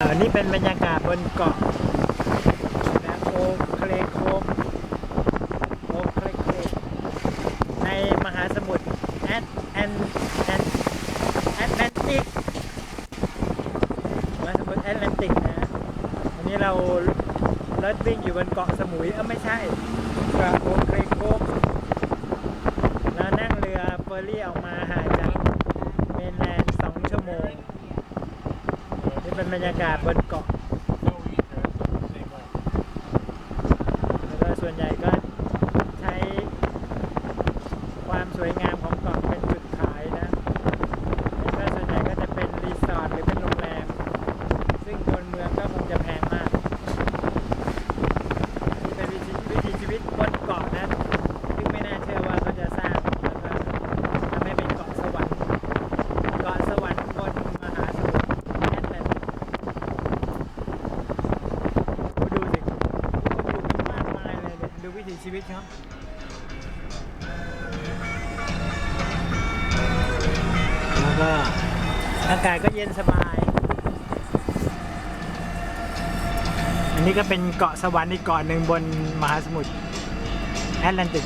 อันนี้เป็นบรรยากาศบนเกาะนะโอเคลโคมโอเคลโคมในมหาสมุทรแอตแอนแอนแอตแลนติกมหาสมุทรแอตแลนติกนะวันนี้เรารถวิ่งอยู่บนเกาะสมุยเออไม่ใช่เกาะโอเคลโคมเรานั่งเรือเฟอร์รี่ออกมาหาจากเมนแลนด์สองชั่วโมง นี่ เป็นบรรยากาศบนเกาะ แล้วก็ส่วนใหญ่ก็ใช้ความสวยงามของเกาะเป็นจุดขายนะแล้วก็ส่วนใหญ่ก็จะเป็นรีสอร์ทหรือเป็นโรงแรม ซึ่งคนเมืองก็คงจะแพงมากนี่เป็นวิถีวิถีชีวิตบนเกาะนะ ซึ่งไม่น่าเชื่อว่าเขาจะสร้างแล้วก็ทำให้เป็นเกาะสวรรค์ เกาะสวรรค์บนมหาสมุทรแอตแลนติก โอ้ดูสิคนอยู่กันมากมายเลยเนี่ย ดูวิถีชีวิตครับแล้วก็อากาศก็เย็นสบาย อันนี้ก็เป็นเกาะสวรรค์อีกเกาะหนึ่งบนมหาสมุทรแอตแลนติก